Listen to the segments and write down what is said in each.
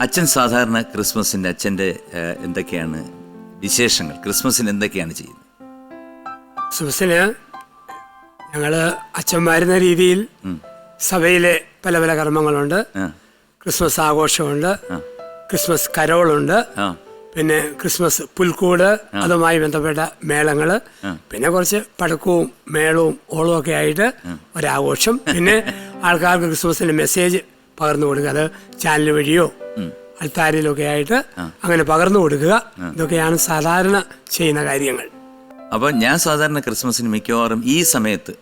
അച്ഛൻ സാധാരണ ക്രിസ്മസിന്റെ അച്ഛന്റെ എന്തൊക്കെയാണ് വിശേഷങ്ങൾ? ക്രിസ്മസിന് എന്തൊക്കെയാണ് ചെയ്യുന്നത്? ക്രിസ്മസിന് ഞങ്ങൾ അച്ഛന്മാരുന്ന രീതിയിൽ സഭയിലെ പല പല കർമ്മങ്ങളുണ്ട്. ക്രിസ്മസ് ആഘോഷമുണ്ട്. ക്രിസ്മസ് കരോളുണ്ട്. പിന്നെ ക്രിസ്മസ് പുൽക്കൂട് അതുമായി ബന്ധപ്പെട്ട മേളങ്ങൾ. പിന്നെ കുറച്ച് പടക്കവും മേളവും ഓളവും ഒക്കെ ആയിട്ട് ഒരാഘോഷം. പിന്നെ ആൾക്കാർക്ക് ക്രിസ്മസിന്റെ മെസ്സേജ് പകർന്നു കൊടുക്കുക. അത് ചാനൽ വഴിയോ അൾത്താരിലൊക്കെ ആയിട്ട് അങ്ങനെ പകർന്നു കൊടുക്കുക. ഇതൊക്കെയാണ് സാധാരണ ചെയ്യുന്ന കാര്യങ്ങൾ. അപ്പോൾ ഞാൻ സാധാരണ ക്രിസ്മസിന് മിക്കവാറും ഈ സമയത്ത്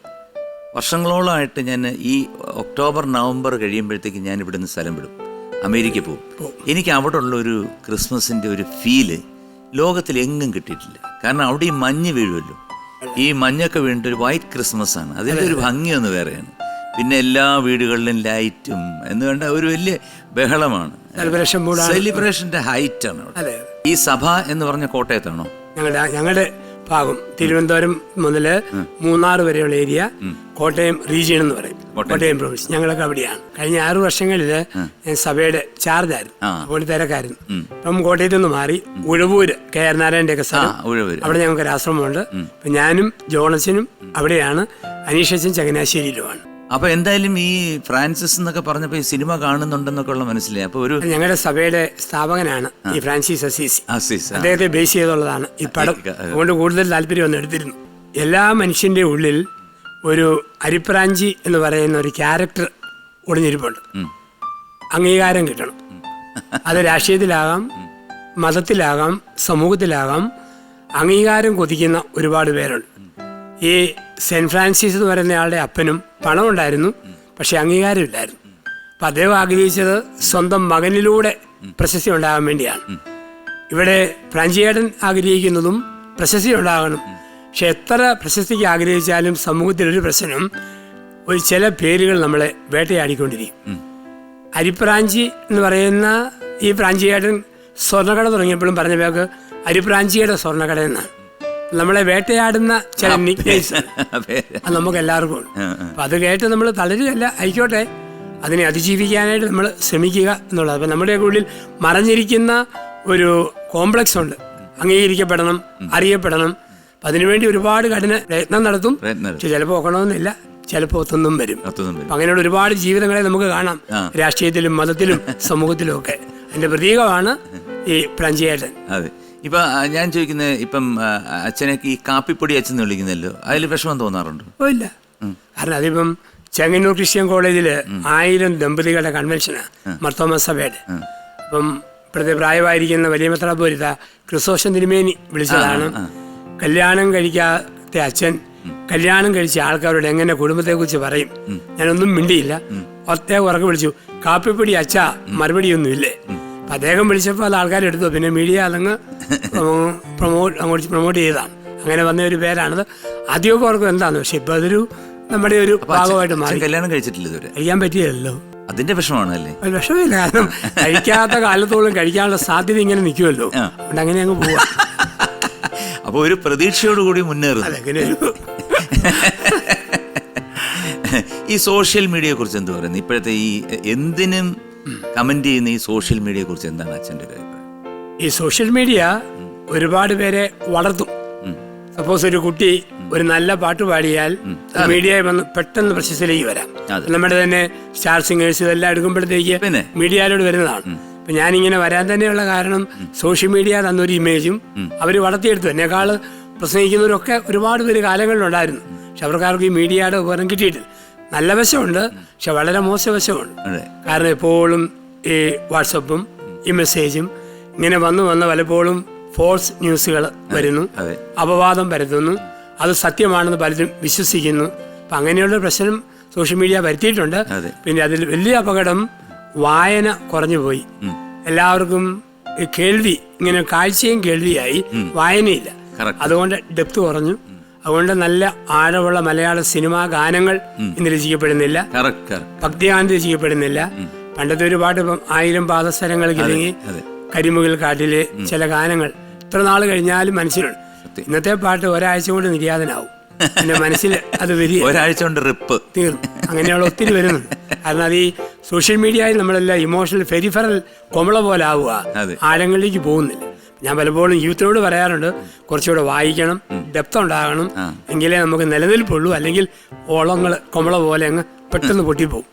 വർഷങ്ങളോളമായിട്ട് ഞാൻ ഈ ഒക്ടോബർ നവംബർ കഴിയുമ്പോഴത്തേക്ക് ഞാൻ ഇവിടുന്ന് സ്ഥലം വിടും. അമേരിക്ക പോകും എനിക്ക് അവിടെ ഉള്ള ഒരു ക്രിസ്മസിന്റെ ഒരു ഫീൽ ലോകത്തിൽ എങ്ങും കിട്ടിയിട്ടില്ല. കാരണം അവിടെ ഈ മഞ്ഞ് വീഴുമല്ലോ. ഈ മഞ്ഞൊക്കെ വീണിട്ട് ഒരു വൈറ്റ് ക്രിസ്മസ് ആണ് അതിന്റെ ഒരു ഭംഗിയൊന്ന് വേറെയാണ്. പിന്നെ എല്ലാ വീടുകളിലും ലൈറ്റും എന്ന് കണ്ട ഒരു വലിയ ബഹളമാണ്. സെലിബ്രേഷന്റെ ഹൈറ്റ് ആണ്. അവിടെ. ഈ സഭ എന്ന് പറഞ്ഞ കോട്ടയത്താണോ? ഞങ്ങളുടെ ഞങ്ങളുടെ ഭാഗം തിരുവനന്തപുരം മുതൽ മൂന്നാർ വരെയുള്ള ഏരിയ കോട്ടയം റീജിയൻ എന്ന് പറയും. കോട്ടയം. പ്രൊവിൻസ് ഞങ്ങളൊക്കെ അവിടെയാണ്. കഴിഞ്ഞ ആറു വർഷങ്ങളിൽ ഞാൻ സഭയുടെ ചാർജായിരുന്നു ആയിരുന്നു. അപ്പോൾ തിരക്കായിരുന്നു. അപ്പം കോട്ടയത്ത് നിന്ന് മാറി ഉഴവൂര് കെ ആർ നാരായണന്റെ ഒക്കെ സ്ഥലം. അവിടെ ഞങ്ങൾക്ക് ഒരു ആശ്രമമുണ്ട് അപ്പം ഞാനും ജോണസിനും അവിടെയാണ് അനീഷച്ചൻ ചങ്ങനാശ്ശേരിയിലുമാണ്. അപ്പൊ എന്തായാലും ഈ ഫ്രാൻസിസ് എന്നൊക്കെ പറഞ്ഞപ്പോ ഈ സിനിമ കാണുന്നുണ്ടെന്നൊക്കെ ഉള്ള മനസ്സിലായി. അപ്പൊ ഒരു ഞങ്ങളുടെ സഭയുടെ സ്ഥാപകനാണ് ഈ ഫ്രാൻസിസ് അസീസ്. അസീസ് അദ്ദേഹത്തെ ബേസ് ചെയ്തുള്ളതാണ് ഈ പടം. അതുകൊണ്ട് കൂടുതൽ താല്പര്യം ഒന്ന് എടുത്തിരുന്നു. എല്ലാ മനുഷ്യന്റെ ഉള്ളിൽ ഒരു അരിപ്രാഞ്ചി എന്ന് പറയുന്ന ഒരു ക്യാരക്ടർ ഒളിഞ്ഞിരിപ്പുണ്ട്. അംഗീകാരം കിട്ടണം. അത് രാഷ്ട്രീയത്തിലാകാം മതത്തിലാകാം സമൂഹത്തിലാകാം അംഗീകാരം കൊതിക്കുന്ന ഒരുപാട് പേരുണ്ട്. ഈ സെന്റ് ഫ്രാൻസിസ് എന്ന് പറയുന്നയാളുടെ അപ്പനും പണമുണ്ടായിരുന്നു. പക്ഷെ അംഗീകാരമില്ലായിരുന്നു. അപ്പം അദ്ദേഹം ആഗ്രഹിച്ചത് സ്വന്തം മകനിലൂടെ പ്രശസ്തി ഉണ്ടാകാൻ വേണ്ടിയാണ്. ഇവിടെ ഫ്രാഞ്ചിയേട്ടൻ ആഗ്രഹിക്കുന്നതും പ്രശസ്തി ഉണ്ടാകണം. പക്ഷെ എത്ര പ്രശസ്തിക്ക് ആഗ്രഹിച്ചാലും സമൂഹത്തിൽ ഒരു പ്രശ്നം ഒരു ചില പേരുകൾ നമ്മളെ വേട്ടയാടിക്കൊണ്ടിരിക്കും. അരിപ്രാഞ്ചി എന്ന് പറയുന്ന ഈ പ്രാഞ്ചിയേട്ടൻ സ്വർണക്കട തുടങ്ങിയപ്പോഴും പറഞ്ഞ പേർക്ക് അരിപ്രാഞ്ചിയുടെ സ്വർണക്കട എന്നാണ്. നമ്മളെ വേട്ടയാടുന്ന ചില നിക്നേസ്. അത്. നമുക്ക് എല്ലാവർക്കും ഉണ്ട്. അപ്പൊ അത് കേട്ട് നമ്മൾ തളരുകയല്ല ആയിക്കോട്ടെ. അതിനെ അതിജീവിക്കാനായിട്ട് നമ്മൾ ശ്രമിക്കുക എന്നുള്ളത്. അപ്പം നമ്മുടെ ഉള്ളിൽ മറഞ്ഞിരിക്കുന്ന ഒരു കോംപ്ലക്സ് ഉണ്ട്. അംഗീകരിക്കപ്പെടണം അറിയപ്പെടണം. അപ്പം അതിനുവേണ്ടി ഒരുപാട് കഠിന പ്രയത്നം നടത്തും. ചിലപ്പോൾ ഒക്കണമെന്നില്ല. ചിലപ്പോൾ ഒത്തൊന്നും വരും. അങ്ങനെയുള്ള ഒരുപാട് ജീവിതങ്ങളെ നമുക്ക് കാണാം. രാഷ്ട്രീയത്തിലും മതത്തിലും സമൂഹത്തിലും ഒക്കെ. അതിന്റെ പ്രതീകമാണ് ഈ പ്രഞ്ചേട്ടൻ അതെ. ഇപ്പൊ ഞാൻ ചോദിക്കുന്നത് ഇപ്പം അച്ഛനൊക്കെ അച്ഛനെ ഈ കാപ്പിപ്പൊടി അച്ഛൻ വിളിക്കുന്നല്ലോ അതിൽ വിഷമം തോന്നാറുണ്ടോ? ഓ ഇല്ല. കാരണം അതിപ്പം ചെങ്ങന്നൂർ ക്രിസ്ത്യൻ കോളേജിൽ ആയിരം ദമ്പതികളുടെ കൺവെൻഷനാണ് മർത്തോമ സഭയുടെ. അപ്പം ഇപ്പോഴത്തെ പ്രായമായിരിക്കുന്ന വലിയ മെത്രാപൂരിത ക്രിസോഷൻ തിരുമേനി വിളിച്ചതാണ്. കല്യാണം കഴിക്കാത്ത അച്ഛൻ കല്യാണം കഴിച്ച ആൾക്കാരോട് എങ്ങനെ കുടുംബത്തെ കുറിച്ച് പറയും ഞാനൊന്നും മിണ്ടിയില്ല. ഒറ്റ ഉറക്കെ വിളിച്ചു. കാപ്പിപ്പൊടി അച്ഛ മറുപടിയൊന്നുമില്ലേ? അദ്ദേഹം വിളിച്ചപ്പോൾ അത് ആൾക്കാർ എടുത്തു. പിന്നെ മീഡിയ അതങ്ങ് പ്രൊമോട്ട് അങ്ങോട്ട് പ്രൊമോട്ട് ചെയ്താണ് അങ്ങനെ വന്ന ഒരു പേരാണത്. ആദ്യമൊക്കെ ഓർക്കും എന്താന്ന്. പക്ഷെ ഇപ്പൊ അതൊരു നമ്മുടെ ഒരു ഭാഗമായിട്ട് മാറി. കല്യാണം കഴിച്ചിട്ടില്ല ഇതുവരെ? കഴിക്കാൻ പറ്റിയല്ലോ. അതിന്റെ വിഷമാണ് അല്ലേ അത് വിഷമില്ല കാരണം കഴിക്കാത്ത കാലത്തോളം കഴിക്കാനുള്ള സാധ്യത ഇങ്ങനെ നിൽക്കുമല്ലോ അതുകൊണ്ട് അങ്ങനെ അങ്ങ് പോവാ. അപ്പൊ ഒരു പ്രതീക്ഷയോടുകൂടി മുന്നേറുന്നു. അങ്ങനെ ഒരു ഈ സോഷ്യൽ മീഡിയയെ കുറിച്ച് എന്ത് പറയുന്നത് ഇപ്പോഴത്തെ ഈ എന്തിനും കമന്റ് ചെയ്യുന്ന ഈ സോഷ്യൽ മീഡിയയെ കുറിച്ച് എന്താണ് അച്ഛന്റെ ഒരു അഭിപ്രായം? ഈ സോഷ്യൽ മീഡിയ ഒരുപാട് പേരെ വളർത്തും. സപ്പോസ് ഒരു കുട്ടി ഒരു നല്ല പാട്ട് പാടിയാൽ മീഡിയ വന്ന് പെട്ടെന്ന് പ്രശസ്തിയിലേക്ക് വരാം. നമ്മുടെ തന്നെ സ്റ്റാർ സിംഗേഴ്സ് ഇതെല്ലാം എടുക്കുമ്പോഴത്തേക്ക്? മീഡിയയിലോട് വരുന്നതാണ്. അപ്പൊ ഞാനിങ്ങനെ വരാൻ തന്നെയുള്ള കാരണം സോഷ്യൽ മീഡിയ തന്നൊരു ഇമേജും അവർ വളർത്തിയെടുത്തു. എന്നെക്കാൾ പ്രസംഗിക്കുന്നവരൊക്കെ ഒരുപാട് പേര് കാലങ്ങളിലുണ്ടായിരുന്നു. പക്ഷെ അവർക്കാർക്കും ഈ മീഡിയയുടെ ഉപകരണം കിട്ടിയിട്ടില്ല. നല്ല വശമുണ്ട് പക്ഷെ വളരെ മോശ വശമുണ്ട്. കാരണം എപ്പോഴും ഈ വാട്സപ്പും ഈ മെസ്സേജും ഇങ്ങനെ വന്നു വന്ന് പലപ്പോഴും ഫോൾസ് ന്യൂസുകൾ വരുന്നു. അപവാദം പരത്തുന്നു. അത് സത്യമാണെന്ന് പലരും വിശ്വസിക്കുന്നു. അപ്പം അങ്ങനെയുള്ള പ്രശ്നം സോഷ്യൽ മീഡിയ വരുത്തിയിട്ടുണ്ട്. പിന്നെ അതിൽ വലിയ അപകടം വായന കുറഞ്ഞു പോയി. എല്ലാവർക്കും കേൾവി ഇങ്ങനെ കാഴ്ചയും കേൾവിയായി വായനയില്ല. അതുകൊണ്ട് ഡെപ്ത് കുറഞ്ഞു. അതുകൊണ്ട് നല്ല ആഴമുള്ള മലയാള സിനിമാ ഗാനങ്ങൾ ഇന്ന് രചിക്കപ്പെടുന്നില്ല. ഭക്തിഗാനം രചിക്കപ്പെടുന്നില്ല. പണ്ടത്തെ ഒരു പാട്ട് ഇപ്പം ആയിരം പാദസ്ഥലങ്ങൾ കിഴങ്ങി അതെ. കരിമുകിൽ കാട്ടിലെ ചില ഗാനങ്ങൾ. ഇത്ര നാൾ കഴിഞ്ഞാലും മനസ്സിലുണ്ട്. ഇന്നത്തെ പാട്ട് ഒരാഴ്ച കൊണ്ട് നിര്യാതനാവും. എന്റെ മനസ്സിൽ അത് വരിക. ഒരാഴ്ച കൊണ്ട് റിപ്പ്. തീർന്നു. അങ്ങനെയുള്ള ഒത്തിരി വരുന്നു കാരണം അത് ഈ സോഷ്യൽ മീഡിയയിൽ നമ്മളെല്ലാം ഇമോഷണൽ ഫെരിഫറൽ കൊമള പോലെ ആവുക. ആഴങ്ങളിലേക്ക് പോകുന്നില്ല. ഞാൻ പലപ്പോഴും യൂത്തിനോട് പറയാറുണ്ട് കുറച്ചുകൂടെ വായിക്കണം ഡെപ്ത് ഉണ്ടാകണം എങ്കിലേ നമുക്ക് നിലനിൽപ്പുള്ളൂ. അല്ലെങ്കിൽ ഓളങ്ങൾ കൊമള പോലെ അങ്ങ് പെട്ടെന്ന് പൊട്ടിപ്പോവും.